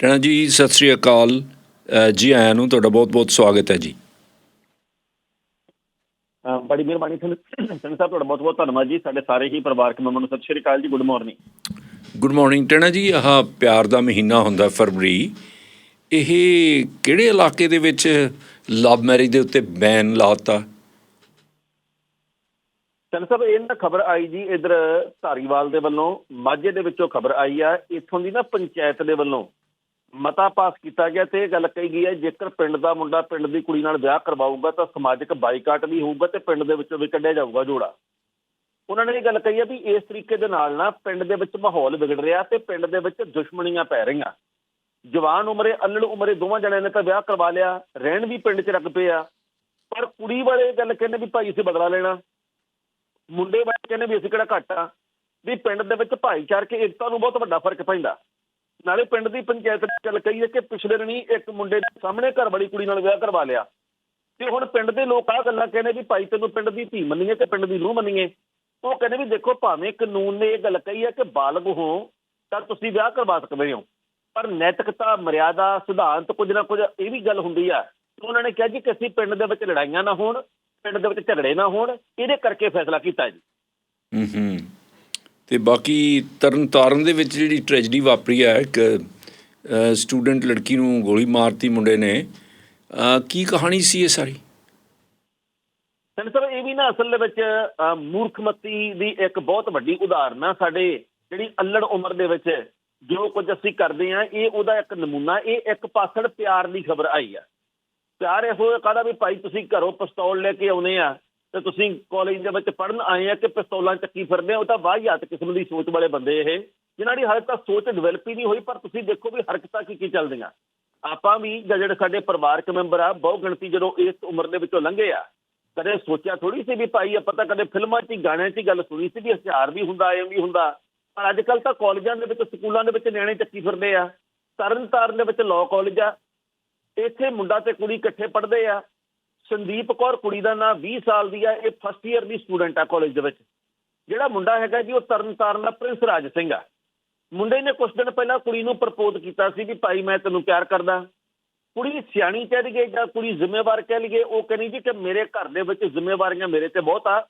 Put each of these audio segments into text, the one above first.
ਟਣਾ ਜੀ ਸਤਿ ਸ੍ਰੀ ਅਕਾਲ। ਜੀ ਆਇਆਂ ਨੂੰ ਤੁਹਾਡਾ ਬਹੁਤ-ਬਹੁਤ ਸਵਾਗਤ ਹੈ ਜੀ। ਬੜੀ ਮਿਹਰਬਾਨੀ ਸਿੰਘ ਸਿੰਘ ਸਾਹਿਬ ਤੁਹਾਡਾ ਬਹੁਤ ਬਹੁਤ ਧੰਨਵਾਦ ਜੀ। ਸਾਡੇ ਸਾਰੇ ਹੀ ਪਰਿਵਾਰਕ ਮੈਂਬਰਾਂ ਨੂੰ ਸਤਿ ਸ਼੍ਰੀ ਅਕਾਲ ਜੀ ਗੁੱਡ ਮਾਰਨਿੰਗ। Good morning. ਟਣਾ ਜੀ ਆਹ ਪਿਆਰ ਦਾ ਮਹੀਨਾ ਹੁੰਦਾ ਫਰਵਰੀ। ਇਹ ਕਿਹੜੇ ਇਲਾਕੇ ਦੇ ਵਿੱਚ ਲਵ ਮੈਰਿਜ ਦੇ ਉੱਤੇ ਬੈਨ ਲਾਤਾ? ਸਿੰਘ ਸਾਹਿਬ ਇਹ ਨਾ ਖਬਰ ਆਈ ਜੀ ਇਧਰ ਧਾਰੀਵਾਲ ਦੇ ਵੱਲੋਂ। ਮਾਝੇ ਦੇ ਵਿੱਚੋਂ ਖਬਰ ਆਈ ਆ। ਇੱਥੋਂ ਦੀ ਨਾ ਪੰਚਾਇਤ ਦੇ ਵੱਲੋਂ ਮਤਾ ਪਾਸ ਕੀਤਾ ਗਿਆ ਤੇ ਇਹ ਗੱਲ ਕਹੀ ਗਈ ਹੈ, ਜੇਕਰ ਪਿੰਡ ਦਾ ਮੁੰਡਾ ਪਿੰਡ ਦੀ ਕੁੜੀ ਨਾਲ ਵਿਆਹ ਕਰਵਾਊਗਾ ਤਾਂ ਸਮਾਜਿਕ ਬਾਈਕਾਟ ਵੀ ਹੋਊਗਾ ਤੇ ਪਿੰਡ ਦੇ ਵਿੱਚੋਂ ਵੀ ਕੱਢਿਆ ਜਾਊਗਾ ਜੋੜਾ। ਉਹਨਾਂ ਨੇ ਇਹ ਗੱਲ ਕਹੀ ਹੈ ਵੀ ਇਸ ਤਰੀਕੇ ਦੇ ਨਾਲ ਨਾ ਪਿੰਡ ਦੇ ਵਿੱਚ ਮਾਹੌਲ ਵਿਗੜ ਰਿਹਾ ਤੇ ਪਿੰਡ ਦੇ ਵਿੱਚ ਦੁਸ਼ਮਣੀਆਂ ਪੈ ਰਹੀਆਂ। ਜਵਾਨ ਉਮਰੇ ਅਲੜ ਉਮਰੇ ਦੋਵਾਂ ਜਣਿਆਂ ਨੇ ਤਾਂ ਵਿਆਹ ਕਰਵਾ ਲਿਆ, ਰਹਿਣ ਵੀ ਪਿੰਡ 'ਚ ਰੱਖ ਪਏ ਆ ਪਰ ਕੁੜੀ ਵਾਲੇ ਇਹ ਗੱਲ ਕਹਿੰਦੇ ਵੀ ਭਾਈ ਅਸੀਂ ਬਦਲਾ ਲੈਣਾ। ਮੁੰਡੇ ਵਾਲੇ ਕਹਿੰਦੇ ਵੀ ਅਸੀਂ ਕਿਹੜਾ ਘੱਟ ਆ। ਵੀ ਪਿੰਡ ਦੇ ਵਿੱਚ ਭਾਈਚਾਰਕ ਏਕਤਾ ਨੂੰ ਬਹੁਤ ਵੱਡਾ ਫ਼ਰਕ ਪੈਂਦਾ। ਨਾਲੇ ਪਿੰਡ ਦੀ ਪੰਚਾਇਤ ਨੇ ਗੱਲ ਕਹੀ ਹੈ ਕਿ ਪਿਛਲੇ ਦਿਨੀ ਇੱਕ ਮੁੰਡੇ ਦੇ ਸਾਹਮਣੇ ਘਰ ਵਾਲੀ ਕੁੜੀ ਨਾਲ ਵਿਆਹ ਕਰਵਾ ਲਿਆ। ਤੇ ਹੁਣ ਪਿੰਡ ਦੇ ਲੋਕ ਆਹ ਗੱਲਾਂ ਕਹਿੰਦੇ ਵੀ ਭਾਈ ਤੈਨੂੰ ਪਿੰਡ ਦੀ ਧੀ ਮੰਨੀਏ ਤੇ ਪਿੰਡ ਦੀ ਰੂਹ ਮੰਨੀਏ? ਉਹ ਕਹਿੰਦੇ ਵੀ ਦੇਖੋ ਭਾਵੇਂ ਕਾਨੂੰਨ ਨੇ ਇਹ ਗੱਲ ਕਹੀ ਹੈ ਕਿ ਬਾਲਗ ਹੋ ਤਾਂ ਤੁਸੀਂ ਵਿਆਹ ਕਰਵਾ ਸਕਦੇ ਹੋ। ਪਰ ਨੈਤਿਕਤਾ, ਮਰਿਆਦਾ, ਸਿਧਾਂਤ ਕੁਝ ਨਾ ਕੁਝ ਇਹ ਵੀ ਗੱਲ ਹੁੰਦੀ ਆ। ਉਹਨਾਂ ਨੇ ਕਿਹਾ ਜੀ ਕਿ ਅਸੀਂ ਪਿੰਡ ਦੇ ਵਿੱਚ ਲੜਾਈਆਂ ਨਾ ਹੋਣ, ਪਿੰਡ ਦੇ ਵਿੱਚ ਝਗੜੇ ਨਾ ਹੋਣ, ਇਹਦੇ ਕਰਕੇ ਫੈਸਲਾ ਕੀਤਾ ਜੀ। ਹੂੰ ਹੂੰ। ਤੇ ਬਾਕੀ ਤਰਨ ਤਾਰਨ ਦੇ ਵਿੱਚ ਜਿਹੜੀ ਟ੍ਰੈਜਡੀ ਵਾਪਰੀ ਹੈ ਇੱਕ ਸਟੂਡੈਂਟ ਲੜਕੀ ਨੂੰ ਗੋਲੀ ਮਾਰਤੀ ਮੁੰਡੇ ਨੇ। ਕੀ ਕਹਾਣੀ ਸੀ ਇਹ ਸਾਰੀ? ਸਿੰਘ ਸਾਹਿਬ ਇਹ ਵੀ ਨਾ ਅਸਲ ਦੇ ਵਿੱਚ ਮੂਰਖਮਤੀ ਦੀ ਇੱਕ ਬਹੁਤ ਵੱਡੀ ਉਦਾਹਰਨ ਆ ਸਾਡੇ ਜਿਹੜੀ ਅਲੜ ਉਮਰ ਦੇ ਵਿੱਚ ਜੋ ਕੁਝ ਅਸੀਂ ਕਰਦੇ ਆ, ਇਹ ਉਹਦਾ ਇੱਕ ਨਮੂਨਾ, ਇਹ ਇੱਕ ਪਾਸੜ ਪਿਆਰ ਦੀ ਖਬਰ ਆਈ ਆ। ਪਿਆਰ ਇਹੋ ਕਹਦਾ ਵੀ ਭਾਈ ਤੁਸੀਂ ਘਰੋਂ ਪਿਸਤੌਲ ਲੈ ਕੇ ਆਉਨੇ ਆ ਤੇ ਤੁਸੀਂ ਕਾਲਜ ਦੇ ਵਿੱਚ ਪੜਨ ਆਏ ਆ ਕਿ ਪਿਸਤੌਲਾਂ ਚੱਕੀ ਫਿਰਦੇ ਆ ਉਹ ਤਾਂ ਵਾਹੀਆਤ ਕਿਸਮ ਦੀ ਸੋਚ ਵਾਲੇ ਬੰਦੇ ਇਹ। ਜਿਨ੍ਹਾਂ ਦੀ ਹਾਲੇ ਤੱਕ ਸੋਚ ਡਿਵੈਲਪ ਹੀ ਨਹੀਂ ਹੋਈ, ਪਰ ਤੁਸੀਂ ਦੇਖੋ ਵੀ ਹਰਕਤਾਂ ਕੀ ਕੀ ਚੱਲਦੀਆਂ। ਆਪਾਂ ਵੀ ਜਾਂ ਜਿਹੜੇ ਸਾਡੇ ਪਰਿਵਾਰਕ ਮੈਂਬਰ ਆ, ਬਹੁ ਗਿਣਤੀ ਜਦੋਂ ਇਸ ਉਮਰ ਦੇ ਵਿੱਚੋਂ ਲੰਘੇ ਆ, ਕਦੇ ਸੋਚਿਆ ਥੋੜੀ ਸੀ ਵੀ ਭਾਈ ਆਪਾਂ ਤਾਂ ਕਦੇ ਫਿਲਮਾਂ 'ਚ ਹੀ, ਗਾਣਿਆਂ 'ਚ ਹੀ ਗੱਲ ਸੁਣੀ ਸੀ ਵੀ ਹਥਿਆਰ ਵੀ ਹੁੰਦਾ ਐਂ ਵੀ ਹੁੰਦਾ। ਪਰ ਅੱਜ ਕੱਲ ਤਾਂ ਕਾਲਜਾਂ ਦੇ ਵਿੱਚ, ਸਕੂਲਾਂ ਦੇ ਵਿੱਚ ਨਿਆਣੇ ਚੱਕੀ ਫਿਰਦੇ ਆ। ਤਰਨ ਤਾਰਨ ਦੇ ਵਿੱਚ ਲਾਅ ਕਾਲਜ ਆ। ਇੱਥੇ ਮੁੰਡਾ ਤੇ ਕੁੜੀ ਇਕੱਠੇ ਪੜ੍ਹਦੇ ਆ। ਸੰਦੀਪ ਕੌਰ ਕੁੜੀ ਦਾ ਨਾਂ 20 ਸਾਲ ਦੀ ਆ, ਇਹ ਫਸਟ ਈਅਰ ਦੀ ਸਟੂਡੈਂਟ ਆ ਕਾਲਜ ਦੇ ਵਿੱਚ। ਜਿਹੜਾ ਮੁੰਡਾ ਹੈਗਾ ਜੀ, ਉਹ ਤਰਨਤਾਰਨ ਦਾ ਪ੍ਰਿੰਸ ਰਾਜ ਸਿੰਘ ਆ। ਮੁੰਡੇ ਨੇ ਕੁਝ ਦਿਨ ਪਹਿਲਾਂ ਕੁੜੀ ਨੂੰ ਪ੍ਰਪੋਜ਼ ਕੀਤਾ ਸੀ ਵੀ ਭਾਈ ਮੈਂ ਤੈਨੂੰ ਪਿਆਰ ਕਰਦਾ। ਕੁੜੀ ਸਿਆਣੀ ਕਹਿ ਲਈਏ ਜਾਂ ਕੁੜੀ ਜ਼ਿੰਮੇਵਾਰ ਕਹਿ ਲਈਏ, ਉਹ ਕਹਿੰਦੀ ਜੀ ਕਿ ਮੇਰੇ ਘਰ ਦੇ ਵਿੱਚ ਜ਼ਿੰਮੇਵਾਰੀਆਂ ਮੇਰੇ ਤੇ ਬਹੁਤ ਆ।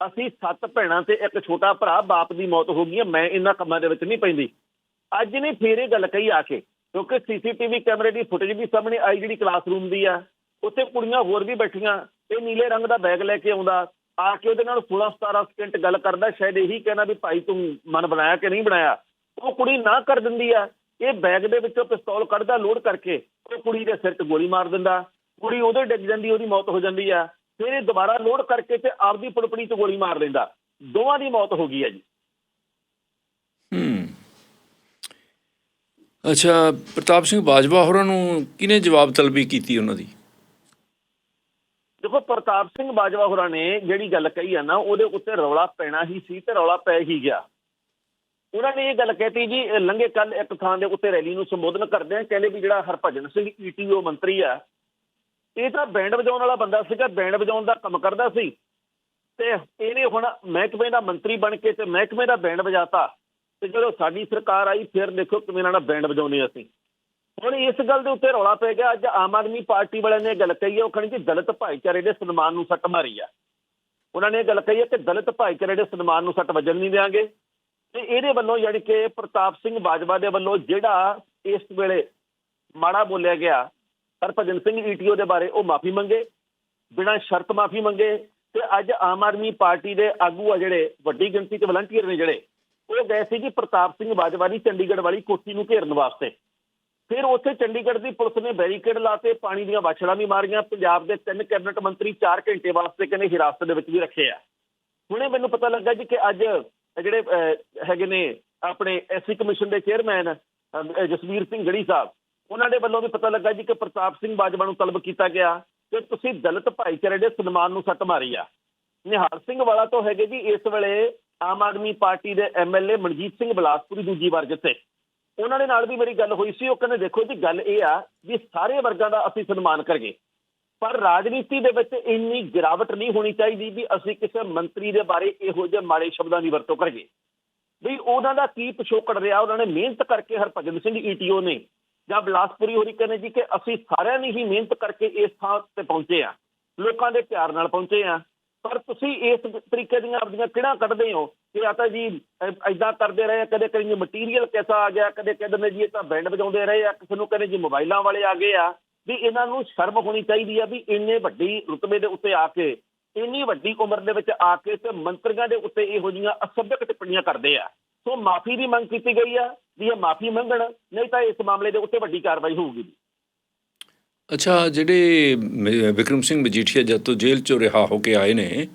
ਅਸੀਂ ਸੱਤ ਭੈਣਾਂ ਤੇ ਇੱਕ ਛੋਟਾ ਭਰਾ, ਬਾਪ ਦੀ ਮੌਤ ਹੋ ਗਈ ਹੈ, ਮੈਂ ਇਹਨਾਂ ਕੰਮਾਂ ਦੇ ਵਿੱਚ ਨਹੀਂ ਪੈਂਦੀ। ਅੱਜ ਨੇ ਫੇਰ ਇਹ ਗੱਲ ਕਹੀ ਆ ਕੇ, ਕਿਉਂਕਿ ਸੀਸੀਟੀਵੀ ਕੈਮਰੇ ਦੀ ਫੁਟੇਜ ਵੀ ਸਾਹਮਣੇ ਆਈ ਜਿਹੜੀ ਕਲਾਸਰੂਮ ਦੀ ਆ। ਉੱਥੇ ਕੁੜੀਆਂ ਹੋਰ ਵੀ ਬੈਠੀਆਂ, ਇਹ ਨੀਲੇ ਰੰਗ ਦਾ ਬੈਗ ਲੈ ਕੇ ਆਉਂਦਾ, ਆ ਕੇ ਉਹਦੇ ਨਾਲ 16 17 ਸਕਿੰਟ ਗੱਲ ਕਰਦਾ, ਸ਼ਾਇਦ ਇਹੀ ਕਹਿਣਾ ਵੀ ਭਾਈ ਤੂੰ ਮਨ ਬਣਾਇਆ ਕਿ ਨਹੀਂ ਬਣਾਇਆ। ਉਹ ਕੁੜੀ ਨਾ ਕਰ ਦਿੰਦੀ ਆ, ਇਹ ਬੈਗ ਦੇ ਵਿੱਚੋਂ ਪਿਸਤੌਲ ਕੱਢਦਾ ਲੋਡ ਕਰਕੇ, ਉਹ ਕੁੜੀ ਦੇ ਸਿਰ 'ਚ ਗੋਲੀ ਮਾਰ ਦਿੰਦਾ, ਕੁੜੀ ਉਹਦੇ ਡਿੱਗ ਜਾਂਦੀ, ਉਹਦੀ ਮੌਤ ਹੋ ਜਾਂਦੀ ਆ, ਫਿਰ ਇਹ ਦੁਬਾਰਾ ਲੋਡ ਕਰਕੇ ਤੇ ਆਪਦੀ ਪੜਪੜੀ 'ਚ ਗੋਲੀ ਮਾਰ ਦਿੰਦਾ। ਦੋਵਾਂ ਦੀ ਮੌਤ ਹੋ ਗਈ ਆ ਜੀ। ਹੂੰ। ਅੱਛਾ, ਪ੍ਰਤਾਪ ਸਿੰਘ ਬਾਜਵਾ ਹੋਰਾਂ ਨੂੰ ਕਿਹਨੇ ਜਵਾਬ ਤਲਬੀ ਕੀਤੀ ਉਹਨਾਂ ਦੀ? ਦੇਖੋ, ਪ੍ਰਤਾਪ ਸਿੰਘ ਬਾਜਵਾ ਹੋਰਾਂ ਨੇ ਜਿਹੜੀ ਗੱਲ ਕਹੀ ਆ ਨਾ, ਉਹਦੇ ਉੱਤੇ ਰੌਲਾ ਪੈਣਾ ਹੀ ਸੀ ਤੇ ਰੌਲਾ ਪੈ ਹੀ ਗਿਆ। ਉਹਨਾਂ ਨੇ ਇਹ ਗੱਲ ਕਹਿਤੀ ਜੀ ਲੰਘੇ ਕੱਲ ਇੱਕ ਥਾਂ ਦੇ ਉੱਤੇ ਰੈਲੀ ਨੂੰ ਸੰਬੋਧਨ ਕਰਦੇ ਆ, ਕਹਿੰਦੇ ਵੀ ਜਿਹੜਾ ਹਰਭਜਨ ਸਿੰਘ ਈਟੀਓ ਮੰਤਰੀ ਆ, ਇਹ ਤਾਂ ਬੈਂਡ ਵਜਾਉਣ ਵਾਲਾ ਬੰਦਾ ਸੀਗਾ, ਬੈਂਡ ਵਜਾਉਣ ਦਾ ਕੰਮ ਕਰਦਾ ਸੀ। ਤੇ ਇਹਨੇ ਹੁਣ ਮਹਿਕਮੇ ਦਾ ਮੰਤਰੀ ਬਣ ਕੇ ਤੇ ਮਹਿਕਮੇ ਦਾ ਬੈਂਡ ਵਜਾਤਾ। ਤੇ ਜਦੋਂ ਸਾਡੀ ਸਰਕਾਰ ਆਈ, ਫਿਰ ਦੇਖੋ ਕਿਵੇਂ ਇਹਨਾਂ ਦਾ ਬੈਂਡ ਵਜਾਉਂਦੇ ਅਸੀਂ। ਹੁਣ ਇਸ ਗੱਲ ਦੇ ਉੱਤੇ ਰੌਲਾ ਪੈ ਗਿਆ, ਅੱਜ ਆਮ ਆਦਮੀ ਪਾਰਟੀ ਵਾਲਿਆਂ ਨੇ ਇਹ ਗੱਲ ਕਹੀ ਹੈ ਉਹ ਕਹਿੰਦੇ ਕਿ ਦਲਿਤ ਭਾਈਚਾਰੇ ਦੇ ਸਨਮਾਨ ਨੂੰ ਸੱਟ ਮਾਰੀ ਆ। ਉਹਨਾਂ ਨੇ ਇਹ ਗੱਲ ਕਹੀ ਹੈ ਕਿ ਦਲਿਤ ਭਾਈਚਾਰੇ ਦੇ ਸਨਮਾਨ ਨੂੰ ਸੱਟ ਵੱਜਣ ਨਹੀਂ ਦੇਵਾਂਗੇ ਤੇ ਇਹਦੇ ਵੱਲੋਂ ਯਾਨੀ ਕਿ ਪ੍ਰਤਾਪ ਸਿੰਘ ਬਾਜਵਾ ਦੇ ਵੱਲੋਂ ਜਿਹੜਾ ਇਸ ਵੇਲੇ ਮਾੜਾ ਬੋਲਿਆ ਗਿਆ, ਹਰਭਜਨ ਸਿੰਘ ਈਟੀਓ ਦੇ ਬਾਰੇ ਉਹ ਮਾਫੀ ਮੰਗੇ, ਬਿਨਾਂ ਸ਼ਰਤ ਮਾਫੀ ਮੰਗੇ ਤੇ ਅੱਜ ਆਮ ਆਦਮੀ ਪਾਰਟੀ ਦੇ ਆਗੂ ਆ ਜਿਹੜੇ ਵੱਡੀ ਗਿਣਤੀ 'ਚ ਵਲੰਟੀਅਰ ਨੇ ਜਿਹੜੇ, ਉਹ ਗਏ ਸੀ ਜੀ ਪ੍ਰਤਾਪ ਸਿੰਘ ਬਾਜਵਾ ਦੀ ਚੰਡੀਗੜ੍ਹ ਵਾਲੀ ਕੋਠੀ ਨੂੰ ਘੇਰਨ ਵਾਸਤੇ। ਫਿਰ ਉੱਥੇ ਚੰਡੀਗੜ੍ਹ ਦੀ ਪੁਲਿਸ ਨੇ ਬੈਰੀਕੇਡ ਲਾਤੇ, ਪਾਣੀ ਦੀਆਂ ਵਾਛੜਾਂ ਵੀ ਮਾਰੀਆਂ, ਪੰਜਾਬ ਦੇ ਤਿੰਨ ਕੈਬਨਿਟ ਮੰਤਰੀ 4 ਘੰਟੇ ਵਾਸਤੇ ਕਹਿੰਦੇ ਹਿਰਾਸਤ ਦੇ ਵਿੱਚ ਵੀ ਰੱਖੇ ਆ। ਹੁਣੇ ਮੈਨੂੰ ਪਤਾ ਲੱਗਾ ਜੀ ਕਿ ਅੱਜ ਜਿਹੜੇ ਹੈਗੇ ਨੇ ਆਪਣੇ ਐਸਸੀ ਕਮਿਸ਼ਨ ਦੇ ਚੇਅਰਮੈਨ ਜਸਵੀਰ ਸਿੰਘ ਗੜੀ ਸਾਹਿਬ, ਉਹਨਾਂ ਦੇ ਵੱਲੋਂ ਵੀ ਪਤਾ ਲੱਗਾ ਜੀ ਕਿ ਪ੍ਰਤਾਪ ਸਿੰਘ ਬਾਜਵਾ ਨੂੰ ਤਲਬ ਕੀਤਾ ਗਿਆ ਕਿ ਤੁਸੀਂ ਦਲਿਤ ਭਾਈਚਾਰੇ ਦੇ ਸਨਮਾਨ ਨੂੰ ਸੱਟ ਮਾਰੀ ਆ। ਨਿਹਾਲ ਸਿੰਘ ਵਾਲਾ ਤੋਂ ਹੈਗੇ ਜੀ ਇਸ ਵੇਲੇ ਆਮ ਆਦਮੀ ਪਾਰਟੀ ਦੇ ਐਮਐਲਏ ਮਨਜੀਤ ਸਿੰਘ ਬਲਾਸਪੁਰੀ ਦੂਜੀ ਵਾਰ ਜਿੱਤੇ। ਉਹਨਾਂ ਦੇ ਨਾਲ ਵੀ ਮੇਰੀ ਗੱਲ ਹੋਈ ਸੀ, ਉਹ ਕਹਿੰਦੇ ਦੇਖੋ ਜੀ, ਗੱਲ ਇਹ ਆ ਵੀ ਸਾਰੇ ਵਰਗਾਂ ਦਾ ਅਸੀਂ ਸਨਮਾਨ ਕਰੀਏ। ਪਰ ਰਾਜਨੀਤੀ ਦੇ ਵਿੱਚ ਇੰਨੀ ਗਿਰਾਵਟ ਨਹੀਂ ਹੋਣੀ ਚਾਹੀਦੀ ਵੀ ਅਸੀਂ ਕਿਸੇ ਮੰਤਰੀ ਦੇ ਬਾਰੇ ਇਹੋ ਜਿਹੇ ਮਾੜੇ ਸ਼ਬਦਾਂ ਦੀ ਵਰਤੋਂ ਕਰੀਏ। ਵੀ ਉਹਨਾਂ ਦਾ ਕੀ ਪਿਛੋਕੜ ਰਿਹਾ, ਉਹਨਾਂ ਨੇ ਮਿਹਨਤ ਕਰਕੇ ਹਰਭਜਨ ਸਿੰਘ ਈਟੀਓ ਨੇ ਜਾਂ ਬਲਾਸਪੁਰੀ ਹੋਰੀ ਕਹਿੰਦੇ ਜੀ ਕਿ ਅਸੀਂ ਸਾਰਿਆਂ ਨੇ ਹੀ ਮਿਹਨਤ ਕਰਕੇ ਇਸ ਥਾਂ ਤੇ ਪਹੁੰਚੇ ਆ, ਲੋਕਾਂ ਦੇ ਪਿਆਰ ਨਾਲ ਪਹੁੰਚੇ ਆ। ਪਰ ਤੁਸੀਂ ਇਸ ਤਰੀਕੇ ਦੀਆਂ ਆਪਣੀਆਂ ਕਿਹੜਾ ਕੱਢਦੇ ਹੋ ਕਿ ਆ ਤਾਂ ਜੀ ਐਦਾਂ ਕਰਦੇ ਰਹੇ ਆ, ਕਦੇ ਕਦੇ ਮਟੀਰੀਅਲ ਕਿਸਾ ਆ ਗਿਆ ਕਦੇ ਕਹਿੰਦੇ ਨੇ ਜੀ ਇਹ ਤਾਂ ਬੈਂਡ ਵਜਾਉਂਦੇ ਰਹੇ ਆ ਕਿਸੇ ਨੂੰ ਕਹਿੰਦੇ ਜੀ ਮੋਬਾਈਲਾਂ ਵਾਲੇ ਆ ਗਏ ਆ ਵੀ ਇਹਨਾਂ ਨੂੰ ਸ਼ਰਮ ਹੋਣੀ ਚਾਹੀਦੀ ਆ ਵੀ ਇੰਨੇ ਵੱਡੀ ਰੁਤਬੇ ਦੇ ਉੱਤੇ ਆ ਕੇ ਇੰਨੀ ਵੱਡੀ ਉਮਰ ਦੇ ਵਿੱਚ ਆ ਕੇ ਤੇ ਮੰਤਰੀਆਂ ਦੇ ਉੱਤੇ ਇਹੋ ਜਿਹੀਆਂ ਅਸਭਿਅਕ ਟਿੱਪਣੀਆਂ ਕਰਦੇ ਆ। ਸੋ ਮਾਫੀ ਦੀ ਮੰਗ ਕੀਤੀ ਗਈ ਆ ਵੀ ਇਹ ਮਾਫੀ ਮੰਗਣ ਨਹੀਂ ਤਾਂ ਇਸ ਮਾਮਲੇ ਦੇ ਉੱਤੇ ਵੱਡੀ ਕਾਰਵਾਈ ਹੋਊਗੀ ਅੱਛਾ ਜਿਹੜੇ ਮ- ਵਿਕਰਮ ਸਿੰਘ ਮਜੀਠੀਆ ਜਦ ਤੋਂ ਜੇਲ੍ਹ ਚੋਂ ਰਿਹਾ ਹੋ ਕੇ ਆਏ ਨੇ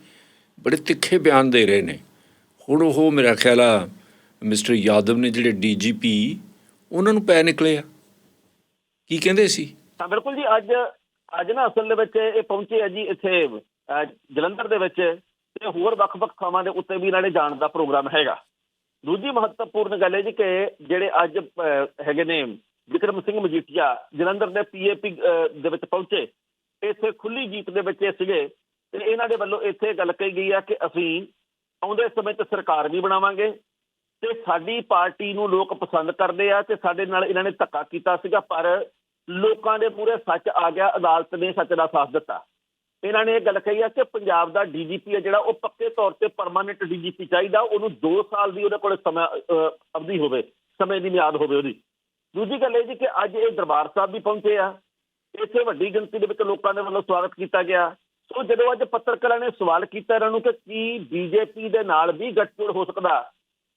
ਬੜੇ ਤਿੱਖੇ ਬਿਆਨ ਦੇ ਰਹੇ ਨੇ। ਹੁਣ ਉਹ ਮੇਰਾ ਖਿਆਲ ਆ, ਮਿਸਟਰ ਯਾਦਵ ਨੇ ਜਿਹੜੇ ਡੀਜੀਪੀ, ਉਹਨਾਂ ਨੂੰ ਪੈ ਨਿਕਲੇ ਆ। ਕੀ ਕਹਿੰਦੇ ਸੀ? ਤਾਂ ਬਿਲਕੁਲ ਜੀ, ਅੱਜ ਅੱਜ ਨਾ ਅਸਲ ਦੇ ਵਿੱਚ ਇਹ ਪਹੁੰਚੇ ਆ ਜੀ ਇੱਥੇ ਜਲੰਧਰ ਦੇ ਵਿੱਚ ਤੇ ਹੋਰ ਵੱਖ-ਵੱਖ ਥਾਵਾਂ ਦੇ ਉੱਤੇ ਵੀ ਇਹਨਾਂ ਜਾਣ ਦਾ ਪ੍ਰੋਗਰਾਮ ਹੈਗਾ। ਦੂਜੀ ਮਹੱਤਵਪੂਰਨ ਗੱਲ ਹੈ ਜੀ ਕਿ ਜਿਹੜੇ ਅੱਜ ਹੈਗੇ ਨੇ ਵਿਕਰਮ ਸਿੰਘ ਮਜੀਠੀਆ, ਜਲੰਧਰ ਦੇ ਪੀਏਪੀ ਦੇ ਵਿੱਚ ਪਹੁੰਚੇ ਇੱਥੇ ਖੁੱਲੀ ਜੀਪ ਦੇ ਵਿੱਚ ਇਹ ਸੀਗੇ। ਤੇ ਇਹਨਾਂ ਦੇ ਵੱਲੋਂ ਇੱਥੇ ਗੱਲ ਕਹੀ ਗਈ ਆ ਕਿ ਅਸੀਂ ਆਉਂਦੇ ਸਮੇਂ 'ਚ ਸਰਕਾਰ ਵੀ ਬਣਾਵਾਂਗੇ ਤੇ ਸਾਡੀ ਪਾਰਟੀ ਨੂੰ ਲੋਕ ਪਸੰਦ ਕਰਦੇ ਆ ਤੇ ਸਾਡੇ ਨਾਲ ਇਹਨਾਂ ਨੇ ਧੱਕਾ ਕੀਤਾ ਸੀਗਾ, ਪਰ ਲੋਕਾਂ ਦੇ ਪੂਰੇ ਸੱਚ ਆ ਗਿਆ, ਅਦਾਲਤ ਨੇ ਸੱਚ ਦਾ ਸਾਥ ਦਿੱਤਾ। ਇਹਨਾਂ ਨੇ ਇਹ ਗੱਲ ਕਹੀ ਆ ਕਿ ਪੰਜਾਬ ਦਾ ਡੀਜੀਪੀ ਹੈ ਜਿਹੜਾ, ਉਹ ਪੱਕੇ ਤੌਰ ਤੇ ਪਰਮਾਨੈਂਟ ਡੀਜੀਪੀ ਚਾਹੀਦਾ, ਉਹਨੂੰ 2 ਸਾਲ ਦੀ ਉਹਦੇ ਕੋਲ ਸਮਾਂ ਅਵਧੀ ਹੋਵੇ, ਸਮੇਂ ਦੀ ਮਿਆਦ ਹੋਵੇ ਉਹਦੀ। ਦੂਜੀ ਗੱਲ ਇਹ ਜੀ ਕਿ ਅੱਜ ਇਹ ਦਰਬਾਰ ਸਾਹਿਬ ਵੀ ਪਹੁੰਚੇ ਆ। ਇੱਥੇ ਵੱਡੀ ਗਿਣਤੀ ਦੇ ਵਿੱਚ ਲੋਕਾਂ ਦੇ ਵੱਲੋਂ ਸਵਾਗਤ ਕੀਤਾ ਗਿਆ। ਸੋ ਜਦੋਂ ਅੱਜ ਪੱਤਰਕਾਰਾਂ ਨੇ ਸਵਾਲ ਕੀਤਾ ਇਹਨਾਂ ਨੂੰ ਕਿ ਕੀ ਬੀਜੇਪੀ ਦੇ ਨਾਲ ਵੀ ਗੱਠਜੋੜ ਹੋ ਸਕਦਾ,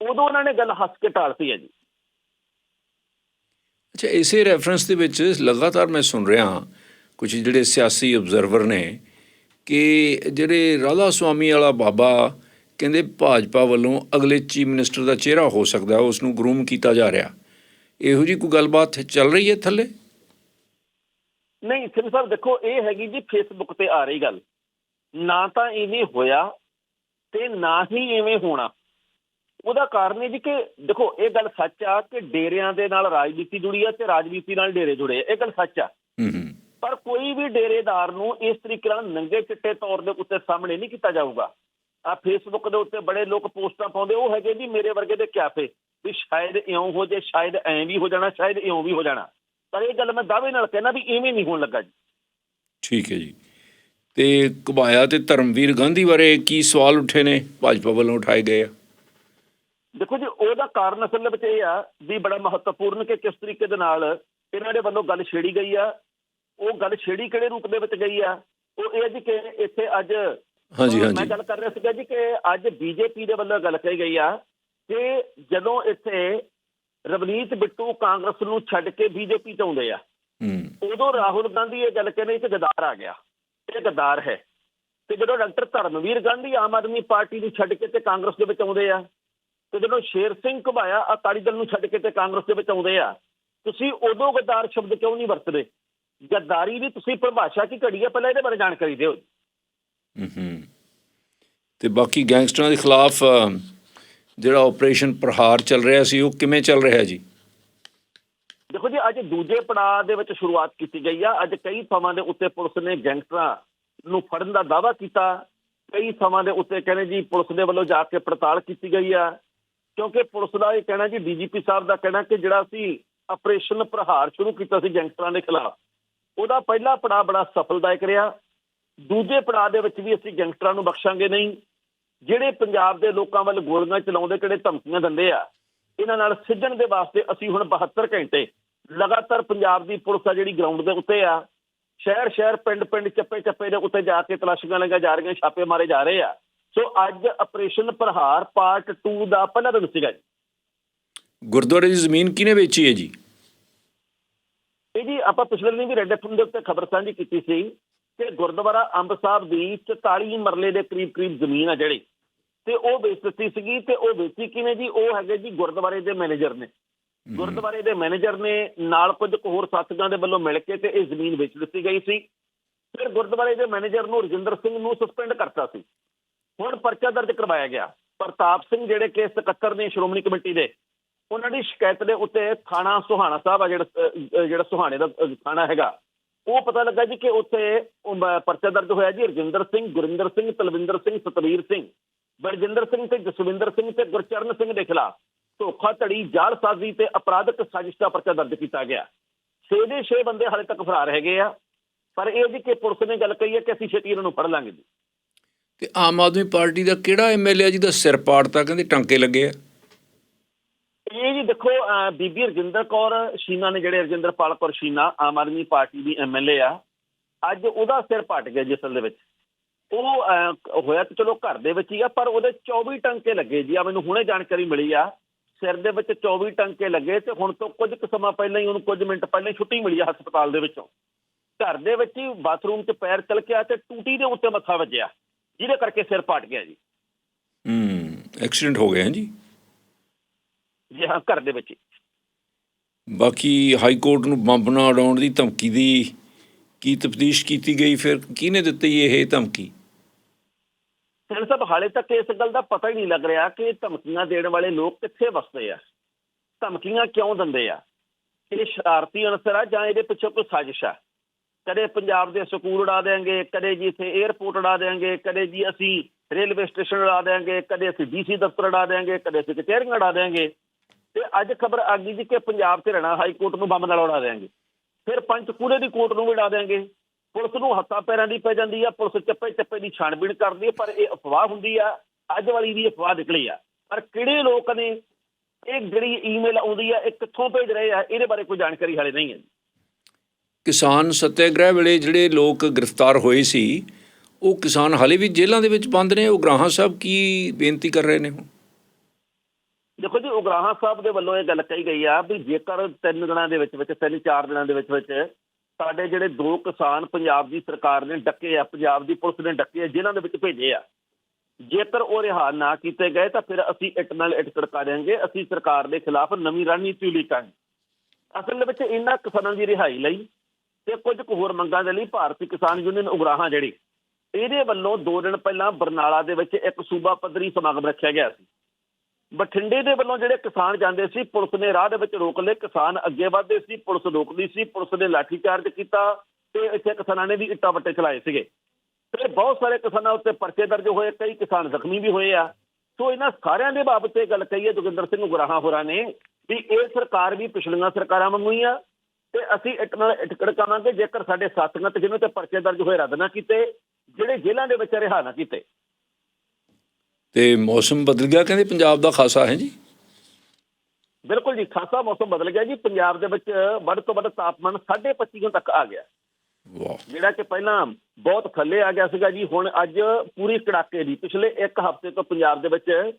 ਉਦੋਂ ਉਹਨਾਂ ਨੇ ਗੱਲ ਹੱਸ ਕੇ ਟਾਲਤੀ ਹੈ ਜੀ। ਅੱਛਾ, ਇਸੇ ਰੈਫਰੈਂਸ ਦੇ ਵਿੱਚ ਲਗਾਤਾਰ ਮੈਂ ਸੁਣ ਰਿਹਾ ਕੁਝ ਜਿਹੜੇ ਸਿਆਸੀ ਅਬਜ਼ਰਵਰ ਨੇ ਕਿ ਜਿਹੜੇ ਰਾਧਾ ਸੁਆਮੀ ਵਾਲਾ ਬਾਬਾ ਕਹਿੰਦੇ ਭਾਜਪਾ ਵੱਲੋਂ ਅਗਲੇ ਚੀਫ ਮਿਨਿਸਟਰ ਦਾ ਚਿਹਰਾ ਹੋ ਸਕਦਾ ਉਸ ਨੂੰ ਗਰੂਮ ਕੀਤਾ ਜਾ ਰਿਹਾ। ਇਹੋ ਜੀ ਕੋਈ ਗੱਲਬਾਤ ਚੱਲ ਰਹੀ ਹੈ ਥੱਲੇ? ਨਹੀਂ ਸਿੰਘ ਸਾਹਿਬ ਦੇਖੋ ਇਹ ਹੈਗੀ ਜੀ ਫੇਸਬੁੱਕ ਤੇ ਆ ਰਹੀ ਗੱਲ। ਨਾ ਤਾਂ ਇਵੇਂ ਹੋਇਆ ਤੇ ਨਾ ਹੀ ਇਵੇਂ ਹੋਣਾ। ਉਹਦਾ ਕਾਰਨ ਇਹ ਜੀ ਕਿ ਦੇਖੋ ਇਹ ਗੱਲ ਸੱਚ ਆ ਕਿ ਡੇਰਿਆਂ ਦੇ ਨਾਲ ਰਾਜਨੀਤੀ ਜੁੜੀ ਆ ਤੇ ਰਾਜਨੀਤੀ ਨਾਲ ਡੇਰੇ ਜੁੜੇ ਆ। ਇਹ ਗੱਲ ਸੱਚ ਆ। ਪਰ ਕੋਈ ਵੀ ਡੇਰੇਦਾਰ ਨੂੰ ਇਸ ਤਰੀਕੇ ਨਾਲ ਨੰਗੇ ਚਿੱਟੇ ਤੌਰ ਦੇ ਉੱਤੇ ਸਾਹਮਣੇ ਨਹੀਂ ਕੀਤਾ ਜਾਊਗਾ। ਆ ਫੇਸਬੁੱਕ ਦੇ ਉੱਤੇ ਬੜੇ ਲੋਕ ਪੋਸਟਾਂ ਪਾਉਂਦੇ ਉਹ ਹੈਗੇ ਜੀ ਮੇਰੇ ਵਰਗੇ ਦੇ ਕਿਆਫੇ। ਵੀ ਸ਼ਾਇਦ ਇਉਂ ਹੋ ਜੇ ਸ਼ਾਇਦ ਐਂ ਵੀ ਹੋ ਜਾਣਾ ਸ਼ਾਇਦ ਇਉਂ ਵੀ ਹੋ ਜਾਣਾ। ਪਰ ਇਹ ਗੱਲ ਮੈਂ ਦਾਅਵੇ ਨਾਲ ਕਹਿਣਾ ਵੀ ਇਵੇਂ ਨਹੀਂ ਹੋਣ ਲੱਗਾ ਜੀ। ਠੀਕ ਹੈ ਜੀ। ਤੇ ਘੁਬਾਇਆ ਤੇ ਧਰਮਵੀਰ ਗਾਂਧੀ ਬਾਰੇ ਕੀ ਸਵਾਲ ਉੱਠੇ ਨੇ? ਭਾਜਪਾ ਵੱਲੋਂ ਉਠਾਏ ਗਏ ਆ। ਦੇਖੋ ਜੀ ਉਹਦਾ ਕਾਰਨ ਅਸਲ ਵਿੱਚ ਇਹ ਆ ਵੀ ਬੜਾ ਮਹੱਤਵਪੂਰਨ ਕਿ ਕਿਸ ਤਰੀਕੇ ਦੇ ਨਾਲ ਇਹਨਾਂ ਦੇ ਵੱਲੋਂ ਗੱਲ ਛੇੜੀ ਗਈ ਆ। ਉਹ ਗੱਲ ਛੇੜੀ ਕਿਹੜੇ ਰੂਪ ਦੇ ਵਿੱਚ ਗਈ ਆ? ਉਹ ਇਹ ਜੀ ਕਿ ਇੱਥੇ ਅੱਜ ਹਾਂਜੀ ਮੈਂ ਹਾਂਜੀ ਗੱਲ ਕਰ ਰਿਹਾ ਸੀਗਾ ਜੀ ਕਿ ਅੱਜ ਬੀਜੇਪੀ ਦੇ ਵੱਲੋਂ ਗੱਲ ਕਹੀ ਗਈ ਆ ਕਿ ਜਦੋਂ ਇੱਥੇ ਰਵਨੀਤ ਬਿੱਟੂ ਕਾਂਗਰਸ ਨੂੰ ਛੱਡ ਕੇ ਬੀਜੇਪੀ ਚ ਆਉਂਦੇ ਆ। ਹੂੰ। ਉਦੋਂ ਰਾਹੁਲ ਗਾਂਧੀ ਇਹ ਗੱਲ ਕਹਿੰਦੇ ਕਿ ਗਦਾਰ ਆ ਗਿਆ। ਇਹ ਗਦਾਰ ਹੈ। ਤੇ ਜਦੋਂ ਡਾਕਟਰ ਧਰਮਵੀਰ ਗਾਂਧੀ ਆਮ ਆਦਮੀ ਪਾਰਟੀ ਨੂੰ ਛੱਡ ਕੇ ਤੇ ਕਾਂਗਰਸ ਦੇ ਵਿੱਚ ਆਉਂਦੇ ਆ ਤੇ ਜਦੋਂ ਸ਼ੇਰ ਸਿੰਘ ਘੁਬਾਇਆ ਅਕਾਲੀ ਦਲ ਨੂੰ ਛੱਡ ਕੇ ਤੇ ਕਾਂਗਰਸ ਦੇ ਵਿੱਚ ਆਉਂਦੇ ਆ ਤੁਸੀਂ ਉਦੋਂ ਗਦਾਰ ਸ਼ਬਦ ਕਿਉਂ ਨਹੀਂ ਵਰਤਦੇ? ਗਦਾਰੀ ਦੀ ਤੁਸੀਂ ਪਰਿਭਾਸ਼ਾ ਕੀ ਘੜੀ ਹੈ ਪਹਿਲਾਂ ਇਹਦੇ ਬਾਰੇ ਜਾਣਕਾਰੀ ਦਿਓ। ਹੂੰ ਹੂੰ। ਤੇ ਬਾਕੀ ਗੈਂਗਸਟਰਾਂ ਦੇ ਖਿਲਾਫ ਜਿਹੜਾ ਆਪਰੇਸ਼ਨ ਪ੍ਰਹਾਰ ਚੱਲ ਰਿਹਾ ਸੀ, ਉਹ ਕਿਵੇਂ ਚੱਲ ਰਿਹਾ ਜੀ? ਦੇਖੋ ਜੀ, ਅੱਜ ਦੂਜੇ ਪੜਾਅ ਦੇ ਵਿੱਚ ਸ਼ੁਰੂਆਤ ਕੀਤੀ ਗਈ ਆ। ਅੱਜ ਕਈ ਥਾਵਾਂ ਦੇ ਉੱਤੇ ਪੁਲਿਸ ਨੇ ਗੈਂਗਸਟਰਾਂ ਨੂੰ ਫੜਨ ਦਾ ਦਾਅਵਾ ਕੀਤਾ। ਕਈ ਥਾਵਾਂ ਦੇ ਉੱਤੇ ਕਹਿੰਦੇ ਜੀ, ਪੁਲਿਸ ਦੇ ਵੱਲੋਂ ਜਾ ਕੇ ਪੜਤਾਲ ਕੀਤੀ ਗਈ ਆ। ਕਿਉਂਕਿ ਪੁਲਿਸ ਦਾ ਇਹ ਕਹਿਣਾ ਜੀ, ਡੀਜੀਪੀ ਸਾਹਿਬ ਦਾ ਕਹਿਣਾ ਕਿ ਜਿਹੜਾ ਸੀ ਆਪਰੇਸ਼ਨ ਪ੍ਰਹਾਰ ਸ਼ੁਰੂ ਕੀਤਾ ਸੀ ਗੈਂਗਸਟਰਾਂ ਦੇ ਖਿਲਾਫ, ਉਹਦਾ ਪਹਿਲਾ ਪੜਾਅ ਬੜਾ ਸਫਲਦਾਇਕ ਰਿਹਾ। ਦੂਜੇ ਪੜਾਅ ਦੇ ਵਿੱਚ ਵੀ ਅਸੀਂ ਗੈਂਗਸਟਰਾਂ ਨੂੰ ਬਖਸ਼ਾਂਗੇ ਨਹੀਂ। ਜਿਹੜੇ ਪੰਜਾਬ ਦੇ ਲੋਕਾਂ ਵੱਲ ਗੋਲੀਆਂ ਚਲਾਉਂਦੇ ਕਿਹੜੇ ਧਮਕੀਆਂ ਦਿੰਦੇ ਆ ਇਹਨਾਂ ਨਾਲ ਸਿੱਝਣ ਦੇ ਵਾਸਤੇ ਅਸੀਂ ਹੁਣ 72 ਘੰਟੇ ਲਗਾਤਾਰ ਪੰਜਾਬ ਦੀ ਪੁਲਿਸ ਆ ਜਿਹੜੀ ਗਰਾਊਂਡ ਦੇ ਉੱਤੇ ਆ ਸ਼ਹਿਰ ਸ਼ਹਿਰ ਪਿੰਡ ਪਿੰਡ ਚੱਪੇ ਚੱਪੇ ਦੇ ਉੱਤੇ ਜਾ ਕੇ ਤਲਾਸ਼ੀਆਂ ਲਗਾ ਜਾ ਰਹੀਆਂ ਛਾਪੇ ਮਾਰੇ ਜਾ ਰਹੇ ਆ। ਸੋ ਅੱਜ ਆਪਰੇਸ਼ਨ ਪ੍ਰਹਾਰ ਪਾਰਟ 2 ਦਾ ਪਹਿਲਾ ਦਿਨ ਸੀਗਾ ਜੀ। ਗੁਰਦੁਆਰੇ ਦੀ ਜ਼ਮੀਨ ਕਿਹਨੇ ਵੇਚੀ ਹੈ ਜੀ? ਇਹ ਜੀ ਆਪਾਂ ਪਿਛਲੇ ਦਿਨ ਵੀ ਰੈੱਡ ਐਫਐਮ ਦੇ ਉੱਤੇ ਖਬਰ ਸਾਂਝੀ ਕੀਤੀ ਸੀ ਕਿ ਗੁਰਦੁਆਰਾ ਅੰਬ ਸਾਹਿਬ ਦੀ 44 ਮਰਲੇ ਦੇ ਕਰੀਬ ਕਰੀਬ ਜ਼ਮੀਨ ਆ ਜਿਹੜੀ ਤੇ ਉਹ ਵੇਚ ਦਿੱਤੀ ਸੀਗੀ ਤੇ ਉਹ ਵੇਚੀ ਕਿਵੇਂ ਜੀ? ਉਹ ਹੈਗੇ ਜੀ ਗੁਰਦੁਆਰੇ ਦੇ ਮੈਨੇਜਰ ਨੇ। ਗੁਰਦੁਆਰੇ ਦੇ ਮੈਨੇਜਰ ਨੇ ਨਾਲ ਕੁਝ ਹੋਰ ਸਾਥੀਆਂ ਦੇ ਵੱਲੋਂ ਮਿਲ ਕੇ ਤੇ ਇਹ ਜ਼ਮੀਨ ਵੇਚ ਦਿੱਤੀ ਗਈ ਸੀ। ਫਿਰ ਗੁਰਦੁਆਰੇ ਦੇ ਮੈਨੇਜਰ ਨੂੰ ਰਜਿੰਦਰ ਸਿੰਘ ਨੂੰ ਸਸਪੈਂਡ ਕਰਤਾ ਸੀ। ਹੁਣ ਪਰਚਾ ਦਰਜ ਕਰਵਾਇਆ ਗਿਆ। ਪ੍ਰਤਾਪ ਸਿੰਘ ਜਿਹੜੇ ਕਿ ਸਕੱਤਰ ਨੇ ਸ਼੍ਰੋਮਣੀ ਕਮੇਟੀ ਦੇ ਉਹਨਾਂ ਦੀ ਸ਼ਿਕਾਇਤ ਦੇ ਉੱਤੇ ਥਾਣਾ ਸੁਹਾਣਾ ਸਾਹਿਬ ਆ ਜਿਹੜਾ ਜਿਹੜਾ ਸੁਹਾਣੇ ਦਾ ਥਾਣਾ ਹੈਗਾ। ਉਹ ਪਤਾ ਲੱਗਾ ਜੀ ਕਿ ਉੱਥੇ ਪਰਚਾ ਦਰਜ ਹੋਇਆ ਜੀ ਰਜਿੰਦਰ ਸਿੰਘ, ਗੁਰਿੰਦਰ ਸਿੰਘ, ਤਲਵਿੰਦਰ ਸਿੰਘ, ਸਤਵੀਰ ਸਿੰਘ ਬਰਜਿੰਦਰ ਸਿੰਘ ਤੇ ਜਸਵਿੰਦਰ ਸਿੰਘ ਤੇ ਗੁਰਚਰਨ ਸਿੰਘ ਦੇ ਖਿਲਾਫ ਧੋਖਾ ਧੋਖਾਧੜੀ, ਜਾਲਸਾਜ਼ੀ ਤੇ ਅਪਰਾਧਕ ਸਾਜ਼ਿਸ਼ ਦਾ ਪਰਚਾ ਦਰਜ ਕੀਤਾ ਗਿਆ। ਛੇ ਦੇ ਛੇ ਬੰਦੇ ਹਾਲੇ ਤੱਕ ਫਰਾਰ ਹੈਗੇ ਆ। ਪਰ ਇਹ ਜੀ ਕਿ ਪੁਲਿਸ ਨੇ ਗੱਲ ਕਹੀ ਹੈ ਕਿ ਅਸੀਂ ਛੇਤੀ ਇਹਨਾਂ ਨੂੰ ਫੜ ਲਾਂਗੇ ਜੀ। ਤੇ ਆਮ ਆਦਮੀ ਪਾਰਟੀ ਦਾ ਕਿਹੜਾ ਐਮਐਲਏ ਜਿਹਦਾ ਸਿਰ ਪਾੜਤਾ ਕਹਿੰਦੇ ਟਾਂਕੇ ਲੱਗੇ ਆ? ਦੇਖੋ ਬੀਬੀ ਰਜਿੰਦਰ ਕੌਰ ਸ਼ੀਨਾ ਨੇ ਜਿਹੜੇ ਰਜਿੰਦਰਪਾਲ ਕੌਰ ਸ਼ੀਨਾ ਆਮ ਆਦਮੀ ਪਾਰਟੀ ਦੀ ਐਮਐਲਏ ਆ, ਅੱਜ ਉਹਦਾ ਸਿਰ ਪਟ ਗਿਆ ਜਿਸਲ ਦੇ ਵਿੱਚ। ਉਹ ਹੋਇਆ ਤੇ ਚਲੋ ਘਰ ਦੇ ਵਿੱਚ ਹੀ ਆ, ਪਰ ਉਹਦੇ 24 ਟੰਕੇ ਲੱਗੇ ਜੀ। ਆ ਮੈਨੂੰ ਹੁਣੇ ਜਾਣਕਾਰੀ ਮਿਲੀ ਆ, ਸਿਰ ਦੇ ਵਿੱਚ 24 ਟੰਕੇ ਲੱਗੇ ਤੇ ਹੁਣ ਤੋਂ ਕੁਝ ਕੁ ਸਮਾਂ ਪਹਿਲਾਂ ਹੀ ਉਹਨੂੰ ਕੁਝ ਮਿੰਟ ਪਹਿਲਾਂ ਹੀ ਛੁੱਟੀ ਮਿਲੀ ਆ ਹਸਪਤਾਲ ਦੇ ਵਿੱਚੋਂ। ਘਰ ਦੇ ਵਿੱਚ ਹੀ ਬਾਥਰੂਮ 'ਚ ਪੈਰ ਚਲਕਿਆ ਤੇ ਟੂਟੀ ਦੇ ਉੱਤੇ ਮੱਥਾ ਵੱਜਿਆ, ਜਿਹਦੇ ਕਰਕੇ ਸਿਰ ਪਾਟ ਗਿਆ ਜੀ। ਹੂੰ, ਐਕਸੀਡੈਂਟ ਹੋ ਗਿਆ ਜੀ। ਜੀ ਘਰ ਦੇ ਵਿੱਚ ਹੀ ਬਾਕੀ ਹਾਈ ਕੋਰਟ ਨੂੰ ਬੰਬ ਨਾ ਉਡਾਉਣ ਦੀ ਧਮਕੀ ਦੀ ਕੀ ਤਫਤੀਸ਼ ਕੀਤੀ ਗਈ? ਫਿਰ ਕਿਹਨੇ ਦਿੱਤੀ ਇਹ ਧਮਕੀ? ਸਿੰਘ ਸਾਹਿਬ ਹਾਲੇ ਤੱਕ ਇਸ ਗੱਲ ਦਾ ਪਤਾ ਹੀ ਨਹੀਂ ਲੱਗ ਰਿਹਾ ਕਿ ਧਮਕੀਆਂ ਦੇਣ ਵਾਲੇ ਲੋਕ ਕਿੱਥੇ ਵਸਦੇ ਆ। ਧਮਕੀਆਂ ਕਿਉਂ ਦਿੰਦੇ ਆ? ਇਹ ਸ਼ਰਾਰਤੀ ਅਨਸਰ ਆ ਜਾਂ ਇਹਦੇ ਪਿੱਛੇ ਕੋਈ ਸਾਜ਼ਿਸ਼ ਆ? ਕਦੇ ਪੰਜਾਬ ਦੇ ਸਕੂਲ ਉਡਾ ਦੇਾਂਗੇ ਕਦੇ ਜੀ ਇੱਥੇ 에ਅਰਪੋਰਟ ਉਡਾ ਦੇਾਂਗੇ ਕਦੇ ਜੀ ਅਸੀਂ ਰੇਲਵੇ ਸਟੇਸ਼ਨ ਉਡਾ ਦੇਾਂਗੇ ਕਦੇ ਅਸੀਂ ਡੀਸੀ ਦਫ਼ਤਰ ਉਡਾ ਦੇਾਂਗੇ ਕਦੇ ਅਸੀਂ ਕਚਹਿਰੀਆਂ ਉਡਾ ਦੇਾਂਗੇ ਤੇ ਅੱਜ ਖਬਰ ਆ ਗਈ ਜੀ ਕਿ ਪੰਜਾਬ ਤੇ ਰਹਿਣਾ, ਹਾਈ ਕੋਰਟ ਨੂੰ ਬੰਬ ਨਾਲ ਉਡਾ ਦੇਾਂਗੇ ਫਿਰ ਪੰਚਕੂਲੇ ਦੀ ਕੋਰਟ ਨੂੰ ਉਡਾ ਦੇਾਂਗੇ ਪੁਲਿਸ ਨੂੰ ਹੱਥਾਂ ਪੈਰਾਂ ਦੀ ਪੈ ਜਾਂਦੀ ਆ, ਪੁਲਿਸ ਚੱਪੇ ਚੱਪੇ ਦੀ ਛਾਣਬੀਣ ਕਰਦੀ ਹੈ ਪਰ ਇਹ ਅਫਵਾਹ ਹੁੰਦੀ ਆ, ਅੱਜ ਵਾਲੀ ਦੀ ਅਫਵਾਹ ਨਿਕਲੀ ਆ। ਪਰ ਕਿਹੜੇ ਲੋਕ ਨੇ, ਇਹ ਜਿਹੜੀ ਈਮੇਲ ਆਉਂਦੀ ਆ, ਇਹ ਕਿੱਥੋਂ ਭੇਜ ਰਹੇ ਆ, ਇਹਦੇ ਬਾਰੇ ਕੋਈ ਜਾਣਕਾਰੀ ਹਾਲੇ ਨਹੀਂ ਹੈ ਕਿਸਾਨ ਸਤਿਆਗ੍ਰਹਿ ਵੇਲੇ ਜਿਹੜੇ ਲੋਕ ਗ੍ਰਿਫਤਾਰ ਹੋਏ ਸੀ, ਉਹ ਕਿਸਾਨ ਹਾਲੇ ਵੀ ਜੇਲ੍ਹਾਂ ਦੇ ਵਿੱਚ ਬੰਦ ਨੇ, ਉਹ ਗ੍ਰਾਹਾਂ ਸਾਹਿਬ ਕੀ ਬੇਨਤੀ ਕਰ ਰਹੇ ਨੇ ਹੁਣ? ਦੇਖੋ ਜੀ, ਉਗਰਾਹਾਂ ਸਾਹਿਬ ਦੇ ਵੱਲੋਂ ਇਹ ਗੱਲ ਕਹੀ ਗਈ ਆ ਵੀ ਜੇਕਰ ਤਿੰਨ ਦਿਨਾਂ ਦੇ ਵਿੱਚ ਵਿੱਚ, ਤਿੰਨ, ਚਾਰ ਦਿਨਾਂ ਦੇ ਵਿੱਚ ਵਿੱਚ ਸਾਡੇ ਜਿਹੜੇ ਦੋ ਕਿਸਾਨ ਪੰਜਾਬ ਦੀ ਸਰਕਾਰ ਨੇ ਡੱਕੇ ਆ, ਪੰਜਾਬ ਦੀ ਪੁਲਿਸ ਨੇ ਡੱਕੇ ਆ, ਜਿਨ੍ਹਾਂ ਦੇ ਵਿੱਚ ਭੇਜੇ ਆ, ਜੇਕਰ ਉਹ ਰਿਹਾ ਨਾ ਕੀਤੇ ਗਏ ਤਾਂ ਫਿਰ ਅਸੀਂ ਇੱਟ ਨਾਲ ਇੱਟ ਤੜਕਾ ਦੇਾਂਗੇ ਅਸੀਂ ਸਰਕਾਰ ਦੇ ਖਿਲਾਫ ਨਵੀਂ ਰਣਨੀਤੀ ਉਲੀਕਾਂਗੇ। ਅਸਲ ਦੇ ਵਿੱਚ ਇਹਨਾਂ ਕਿਸਾਨਾਂ ਦੀ ਰਿਹਾਈ ਲਈ ਤੇ ਕੁਝ ਕੁ ਹੋਰ ਮੰਗਾਂ ਦੇ ਲਈ ਭਾਰਤੀ ਕਿਸਾਨ ਯੂਨੀਅਨ ਉਗਰਾਹਾਂ ਜਿਹੜੀ, ਇਹਦੇ ਵੱਲੋਂ 2 ਦਿਨ ਪਹਿਲਾਂ ਬਰਨਾਲਾ ਦੇ ਵਿੱਚ ਇੱਕ ਸੂਬਾ ਪੱਧਰੀ ਸਮਾਗਮ ਰੱਖਿਆ ਗਿਆ ਸੀ। ਬਠਿੰਡੇ ਦੇ ਵੱਲੋਂ ਜਿਹੜੇ ਕਿਸਾਨ ਜਾਂਦੇ ਸੀ, ਪੁਲਿਸ ਨੇ ਰਾਹ ਦੇ ਵਿੱਚ ਰੋਕ ਲਏ। ਕਿਸਾਨ ਅੱਗੇ ਵਧਦੇ ਸੀ, ਪੁਲਿਸ ਰੋਕਦੀ ਸੀ, ਪੁਲਿਸ ਨੇ ਲਾਠੀਚਾਰਜ ਕੀਤਾ ਤੇ ਇੱਥੇ ਕਿਸਾਨਾਂ ਨੇ ਵੀ ਇੱਟਾਂ ਵੱਟੇ ਚਲਾਏ ਸੀਗੇ। ਤੇ ਬਹੁਤ ਸਾਰੇ ਕਿਸਾਨਾਂ ਉੱਤੇ ਪਰਚੇ ਦਰਜ ਹੋਏ, ਕਈ ਕਿਸਾਨ ਜ਼ਖਮੀ ਵੀ ਹੋਏ ਆ। ਸੋ ਇਹਨਾਂ ਸਾਰਿਆਂ ਦੇ ਬਾਬਤ ਇਹ ਗੱਲ ਕਹੀ ਹੈ ਜੋਗਿੰਦਰ ਸਿੰਘ ਗੁਰਾਹਾਂ ਹੋਰਾਂ ਨੇ, ਵੀ ਇਹ ਸਰਕਾਰ ਵੀ ਪਿਛਲੀਆਂ ਸਰਕਾਰਾਂ ਵਾਂਗੂ ਹੀ ਆ ਤੇ ਅਸੀਂ ਇੱਟ ਨਾਲ ਇੱਟ ਕੜਕਾਵਾਂਗੇ, ਜੇਕਰ ਸਾਡੇ ਸਾਥੀਆਂ ਤੇ ਜਿਹਨਾਂ ਤੇ ਪਰਚੇ ਦਰਜ ਹੋਏ ਰੱਦ ਨਾ ਕੀਤੇ, ਜਿਹੜੇ ਜੇਲ੍ਹਾਂ ਦੇ ਵਿੱਚ ਰਿਹਾ ਨਾ ਕੀਤੇ। ਤੇ ਮੌਸਮ ਬਦਲ ਗਿਆ ਕਹਿੰਦੇ ਪੰਜਾਬ ਦਾ ਖਾਸਾ ਹੈ ਜੀ? ਬਿਲਕੁਲ ਜੀ ਖਾਸਾ ਮੌਸਮ ਬਦਲ ਗਿਆ ਜੀ। ਪੰਜਾਬ ਦੇ ਵਿੱਚ ਵੱਧ ਤੋਂ ਵੱਧ ਤਾਪਮਾਨ 25 ਤੱਕ ਆ ਗਿਆ। ਵਾਹ। ਜਿਹੜਾ ਕਿ ਪਹਿਲਾਂ ਬਹੁਤ ਥੱਲੇ ਆ ਗਿਆ ਸੀਗਾ ਜੀ ਹੁਣ ਅੱਜ ਪੂਰੀ ਕੜਾਕੇ ਦੀ। ਪਿਛਲੇ ਇੱਕ ਹਫ਼ਤੇ ਤੋਂ ਪੰਜਾਬ ਦੇ ਵਿੱਚ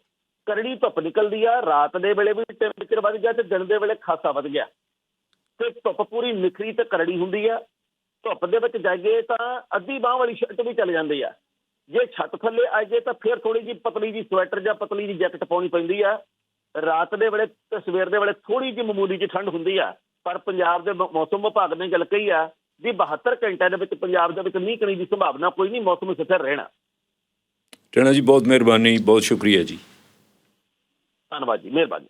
ਕਰੜੀ ਧੁੱਪ ਨਿਕਲਦੀ ਆ ਰਾਤ ਦੇ ਵੇਲੇ ਵੀ ਟੈਂਪਰੇਚਰ ਵੱਧ ਗਿਆ ਤੇ ਦਿਨ ਦੇ ਵੇਲੇ ਖਾਸਾ ਵੱਧ ਗਿਆ। ਤੇ ਧੁੱਪ ਪੂਰੀ ਨਿਖਰੀ ਤੇ ਕਰੜੀ ਹੁੰਦੀ ਆ। ਧੁੱਪ ਦੇ ਵਿੱਚ ਜਾਈਏ ਤਾਂ ਅੱਧੀ ਬਾਹ ਵਾਲੀ ਸ਼ਰਟ ਵੀ ਚੱਲ ਜਾਂਦੀ ਆ। ਜੇ ਛੱਤ ਥੱਲੇ ਆ ਜਾਈਏ ਤਾਂ ਫਿਰ ਥੋੜੀ ਜੀ ਪਤਲੀ ਜੀ ਸਵੈਟਰ ਜਾਂ ਪਤਲੀ ਜੀ ਜੈਕਟ ਪਾਉਣੀ ਪੈਂਦੀ ਆ। ਰਾਤ ਦੇ ਵੇਲੇ ਤੇ ਸਵੇਰ ਦੇ ਵੇਲੇ ਥੋੜੀ ਜੀ ਮਾਮੂਲੀ ਜੀ ਠੰਡ ਹੁੰਦੀ ਆ ਪਰ ਪੰਜਾਬ ਦੇ ਮੌਸਮ ਵਿਭਾਗ ਨੇ ਗੱਲ ਕਹੀ ਆ ਵੀ 72 ਘੰਟਿਆਂ ਦੇ ਵਿੱਚ ਪੰਜਾਬ ਦੇ ਵਿੱਚ ਮੀਂਹ ਕਣੀ ਦੀ ਸੰਭਾਵਨਾ ਕੋਈ ਨਹੀਂ ਮੌਸਮ ਸਥਿਰ ਰਹਿਣਾ। ਟਣਾ ਜੀ ਬਹੁਤ ਮਿਹਰਬਾਨੀ ਬਹੁਤ ਸ਼ੁਕਰੀਆ ਜੀ। ਧੰਨਵਾਦ ਜੀ ਮਿਹਰਬਾਨੀ।